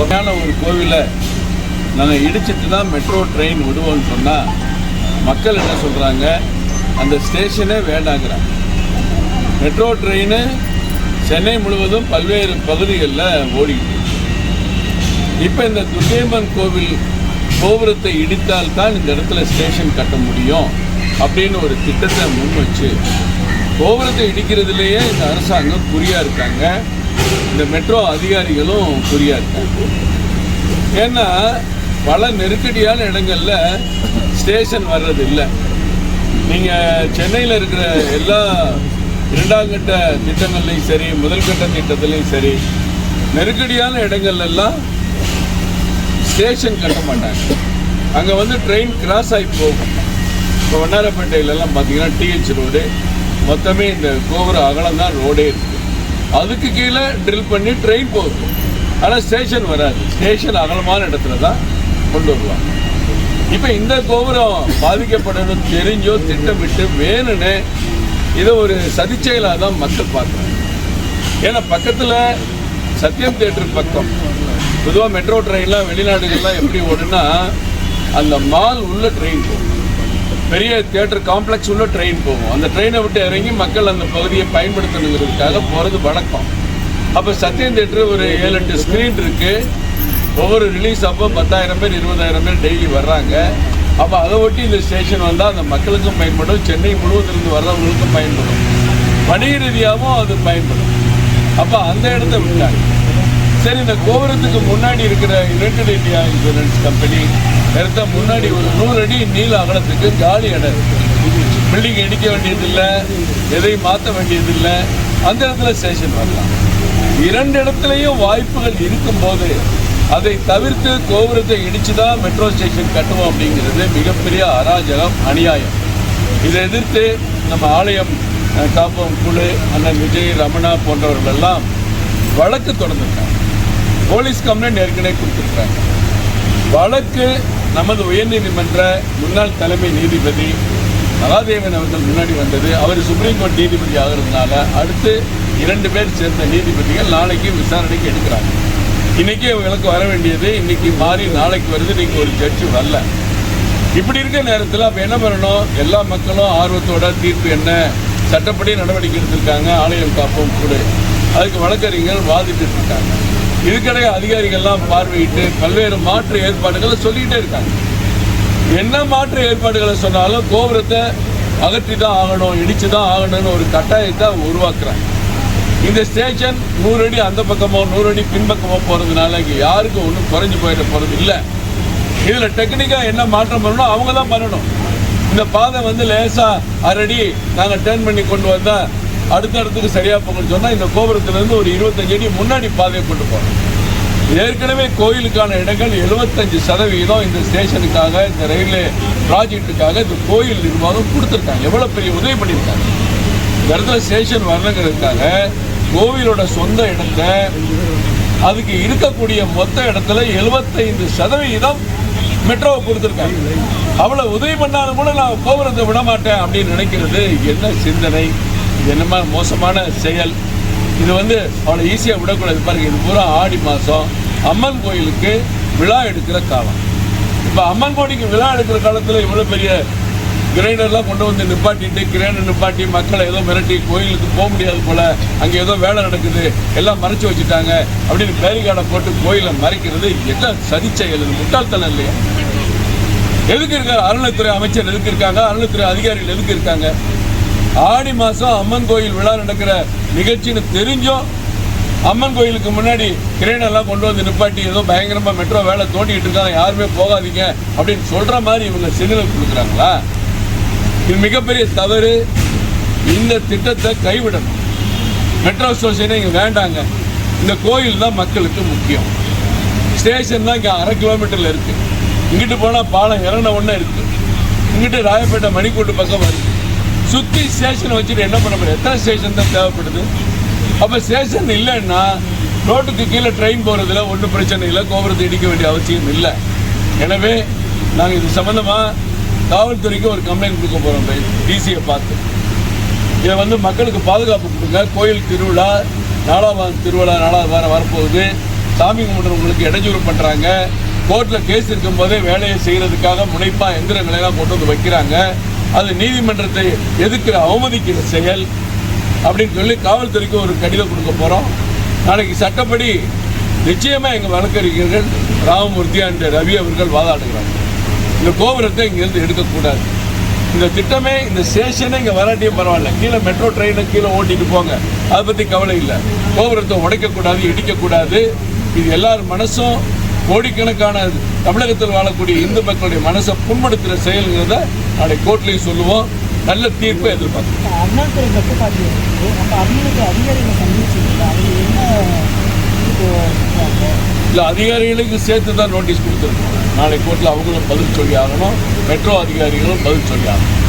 வகையான ஒரு கோவிலை நாங்கள் இடிச்சிட்டு தான் மெட்ரோ ட்ரெயின் விடுவோம்னு சொன்னால் மக்கள் என்ன சொல்கிறாங்க அந்த ஸ்டேஷனே வேண்டாங்கிறாங்க. மெட்ரோ ட்ரெயின் சென்னை முழுவதும் பல்வேறு பகுதிகளில் ஓடிக்கிட்டு இப்போ இந்த துர்கையம்மன் கோவில் கோபுரத்தை இடித்தால் தான் இந்த இடத்துல ஸ்டேஷன் கட்ட முடியும் அப்படின்னு ஒரு திட்டத்தை முன் வச்சு கோபுரத்தை இடிக்கிறதுலேயே இந்த அரசாங்கம் குறியாக இருக்காங்க. இந்த மெட்ரோ அதிகாரிகளும் புரியாது. ஏன்னா பல நெருக்கடியான இடங்கள்ல ஸ்டேஷன் வர்றது இல்லை நீங்கள் சென்னையில் இருக்கிற எல்லா இரண்டாம் கட்ட திட்டங்கள்லையும் சரி முதல் கட்ட திட்டத்துலையும் சரி நெருக்கடியான இடங்கள்லாம் ஸ்டேஷன் கட்ட மாட்டாங்க. அங்கே வந்து ட்ரெயின் கிராஸ் ஆகி போகும். இப்போ வண்ணாரப்பேட்டையிலலாம் பார்த்தீங்கன்னா டிஹெச் ரோடு மொத்தமே இந்த கோபுர அகலம் தான் ரோடே இருக்குது அதுக்கு கீழே ட்ரில் பண்ணி ட்ரெயின் போகும். ஆனால் ஸ்டேஷன் வராது. ஸ்டேஷன் அகலமான இடத்துல தான் கொண்டு வருவாங்க. இப்போ இந்த கோபுரம் பாதிக்கப்படணும் தெரிஞ்சோ திட்டமிட்டு வேணும்னு இதை ஒரு சதிச்செயலாக தான் மக்கள் பார்க்குறாங்க. ஏன்னா பக்கத்தில் சத்யம் தேட்டர் பக்கம். பொதுவாக மெட்ரோ ட்ரெயின்லாம் வெளிநாடுகள்லாம் எப்படி ஓடுனா அந்த மால் உள்ள ட்ரெயின் போகும். பெரிய தியேட்டர் காம்ப்ளெக்ஸ் உள்ள ட்ரெயின் போகும் அந்த ட்ரெயினை விட்டு இறங்கி மக்கள் அந்த பகுதியை பயன்படுத்தணுங்கிறதுக்காக போகிறது வழக்கம். அப்போ சத்யம் தேட்டர் ஒரு ஏழு எட்டு ஸ்க்ரீன் இருக்குது ஒவ்வொரு ரிலீஸ் அப்போ பத்தாயிரம் பேர் இருபதாயிரம் பேர் டெய்லி வர்றாங்க. அப்போ அதை ஒட்டி இந்த ஸ்டேஷன் வந்தால் அந்த மக்களுக்கும் பயன்படும். சென்னை முழுவதிலிருந்து வர்றவங்களுக்கும் பயன்படும். வணிக ரீதியாகவும் அது பயன்படும். அப்போ அந்த இடத்த விட்டாங்க. சரி இந்த கோபுரத்துக்கு முன்னாடி இருக்கிற யுனைடெட் இந்தியா இன்சூரன்ஸ் கம்பெனி நிறுத்த முன்னாடி ஒரு நூறு அடி நீள அகலத்துக்கு காலி இடம் பில்டிங் இடிக்க வேண்டியதில்லை எதையும் மாற்ற வேண்டியதில்லை. அந்த இடத்துல ஸ்டேஷன் வரலாம். இரண்டு இடத்துலையும் வாய்ப்புகள் இருக்கும்போது அதை தவிர்த்து கோபுரத்தை இடிச்சு தான் மெட்ரோ ஸ்டேஷன் கட்டுவோம் அப்படிங்கிறது மிகப்பெரிய அராஜகம் அநியாயம். இதை எதிர்த்து நம்ம ஆலயம் காப்பம் குழு அண்ணன் விஜய் ரமணா போன்றவர்கள் எல்லாம் வழக்கு தொடர்ந்துருக்காங்க. போலீஸ் கம்ப்ளைண்ட் ஏற்கனவே கொடுத்துருக்காங்க. வழக்கு நமது உயர்நீதிமன்ற முன்னாள் தலைமை நீதிபதி மகாதேவன் அவர்கள் முன்னாடி வந்தது. அவர் சுப்ரீம் கோர்ட் நீதிபதி ஆகிறதுனால அடுத்து இரண்டு பேர் சேர்ந்த நீதிபதிகள் நாளைக்கு விசாரணைக்கு எடுக்கிறாங்க. இன்னைக்கு இவங்களுக்கு வர வேண்டியது இன்னைக்கு மாறி நாளைக்கு வருது இன்னைக்கு ஒரு ஜட்ஜு வரல. இப்படி இருக்க நேரத்தில் அப்போ என்ன பண்ணணும்? எல்லா மக்களும் ஆர்வத்தோட தீர்ப்பு என்ன? சட்டப்படி நடவடிக்கை எடுத்திருக்காங்க ஆலயம் காப்போம் கூட. அதுக்கு வழக்கறிஞர்கள் வாதிட்டு இருக்காங்க. இதுக்கிடையே அதிகாரிகள்லாம் பார்வையிட்டு பல்வேறு மாற்று ஏற்பாடுகளை சொல்லிக்கிட்டே இருக்காங்க. என்ன மாற்று ஏற்பாடுகளை சொன்னாலும் கோபுரத்தை அகற்றி தான் ஆகணும் இடிச்சு தான் ஆகணும்னு ஒரு கட்டாயத்தை உருவாக்குறாங்க. இந்த ஸ்டேஷன் நூறு அடி அந்த பக்கமோ நூறு அடி பின்பக்கமோ போகிறதுனால இங்கே யாருக்கும் ஒன்றும் குறைஞ்சி போயிட போகிறது இல்லை. இதில் டெக்னிக்காக என்ன மாற்றம் பண்ணணும் அவங்க தான் பண்ணணும். இந்த பாதை வந்து லேசாக அரடி நாங்கள் டேர்ன் பண்ணி கொண்டு வந்தால் அடுத்த இடத்துக்கு சரியாக போகணும்னு சொன்னால் இந்த கோபுரத்துலேருந்து ஒரு இருபத்தஞ்சு அடி முன்னாடி பாதையை கொண்டு போகணும். ஏற்கனவே கோயிலுக்கான இடங்கள் 75% சதவீதம் இந்த ஸ்டேஷனுக்காக இந்த ரயில்வே ப்ராஜெக்ட்டுக்காக இந்த கோயில் நிர்வாகம் கொடுத்துருக்காங்க. எவ்வளோ பெரிய உதவி பண்ணியிருக்காங்க. இந்த இடத்துல ஸ்டேஷன் வரணுங்கிறதுக்காக கோவிலோட சொந்த இடத்த அதுக்கு இருக்கக்கூடிய மொத்த இடத்துல 75% சதவீதம் மெட்ரோவை கொடுத்துருக்காங்க. அவ்வளோ உதவி பண்ணாலும் கூட நான் கோபுரத்தை விட மாட்டேன் அப்படின்னு நினைக்கிறது என்ன சிந்தனை? இது என்னமா மோசமான செயல். இது வந்து அவ்வளோ ஈஸியாக விடக்கூடாது. பாருங்க இது பூரா ஆடி மாதம் அம்மன் கோயிலுக்கு விழா எடுக்கிற காலம். இப்போ அம்மன் கோடிக்கு விழா எடுக்கிற காலத்தில் இவ்வளோ பெரிய கிரைண்டர்லாம் கொண்டு வந்து நிப்பாட்டிட்டு கிரைண்டர் நிப்பாட்டி மக்களை ஏதோ மிரட்டி கோயிலுக்கு போக முடியாது போல அங்கே ஏதோ வேலை நடக்குது எல்லாம் மறைச்சு வச்சுட்டாங்க அப்படின்னு பேரிகார்டை போட்டு கோயிலை மறைக்கிறது என்ன சதிச்செயல் இது முட்டாள்தனம் இல்லையா? எதுக்கு இருக்காங்க? அறநிலைத்துறை அமைச்சர் எதுக்கு இருக்காங்க? அறநிலைத்துறை அதிகாரிகள் எதுக்கு இருக்காங்க? ஆடி மாதம் அம்மன் கோயில் விழா நடக்கிற நிகழ்ச்சின்னு தெரிஞ்சும் அம்மன் கோயிலுக்கு முன்னாடி கிரேன் எல்லாம் கொண்டு வந்து நிப்பாட்டி ஏதோ பயங்கரமாக மெட்ரோ வேலை தோண்டிக்கிட்டு இருக்காங்க. யாருமே போகாதீங்க அப்படின்னு சொல்கிற மாதிரி இவங்க சிக்னல் கொடுக்குறாங்களா? இது மிகப்பெரிய தவறு. இந்த திட்டத்தை கைவிடணும். மெட்ரோ ஸ்டேஷனே இங்கே வேண்டாங்க. இந்த கோயில் தான் மக்களுக்கு முக்கியம். ஸ்டேஷன் தான் இங்கே அரை கிலோமீட்டரில் இருக்குது இங்கிட்டு போனால் பாலம் இறங்கின ஒன்றே இருக்குது இங்கிட்டு ராயப்பேட்டை மணிக்கூட்டு பக்கம் வருது. சுற்றி ஸ்டேஷனை வச்சுட்டு என்ன பண்ண முடியும்? எத்தனை ஸ்டேஷன் தான் தேவைப்படுது? அப்போ ஸ்டேஷன் இல்லைன்னா ரோட்டுக்கு கீழே ட்ரெயின் போகிறதுல ஒன்றும் பிரச்சனை இல்லை. கோபுரத்தை இடிக்க வேண்டிய அவசியம் இல்லை. எனவே நாங்கள் இது சம்மந்தமாக காவல்துறைக்கு ஒரு கம்ப்ளைண்ட் கொடுக்க போகிறோம் டிசியை பார்த்து. இதை வந்து மக்களுக்கு பாதுகாப்பு கொடுங்க. கோயில் திருவிழா நாலாம் வாரம் திருவிழா நாலாவது வாரம் வரப்போகுது. சாமி கும்பிட்றவங்களுக்கு இடைஞ்சூறு பண்ணுறாங்க கோர்ட்டில் கேஸ் இருக்கும் போதே வேலையை செய்கிறதுக்காக முனைப்பாக எந்திரங்களை எல்லாம் கொண்டு வந்து வைக்கிறாங்க. அது நீதிமன்றத்தை எதிர்க்கிற அவமதிக்கிற செயல் அப்படின்னு சொல்லி காவல்துறைக்கு ஒரு கடிதம் கொடுக்க போகிறோம் நாளைக்கு சட்டப்படி நிச்சயமாக எங்கள் வழக்கறிஞர்கள் ராமமூர்த்தி அண்ட் ரவி அவர்கள் வாதாடுகிறாங்க. இந்த கோபுரத்தை இங்கேருந்து எடுக்கக்கூடாது. இந்த திட்டமே இந்த ஸ்டேஷனே இங்கே வராட்டியும் பரவாயில்ல. கீழே மெட்ரோ ட்ரெயினை கீழே ஓட்டிட்டு போங்க. அதை பற்றி கவலை இல்லை. கோபுரத்தை உடைக்கக்கூடாது இடிக்கக்கூடாது. இது எல்லார் மனசும் கோடிக்கணக்கான தமிழகத்தில் வாழக்கூடிய இந்து மக்களுடைய மனசை புண்படுத்துகிற செயல்கிறத நாளை கோர்ட்லேயும் சொல்லுவோம். நல்ல தீர்ப்பை எதிர்பார்க்கிறோம் அண்ணாதுறை கட்டுப்பாட்டு அப்போ அவங்களுக்கு அதிகாரிகளை அவங்க என்ன? இல்லை அதிகாரிகளுக்கு சேர்த்து தான் நோட்டீஸ் கொடுத்துருக்கோம். நாளை கோர்ட்டில் அவங்களும் பதில் சொல்லி ஆகணும். மெட்ரோ அதிகாரிகளும் பதில் சொல்லி ஆகணும்.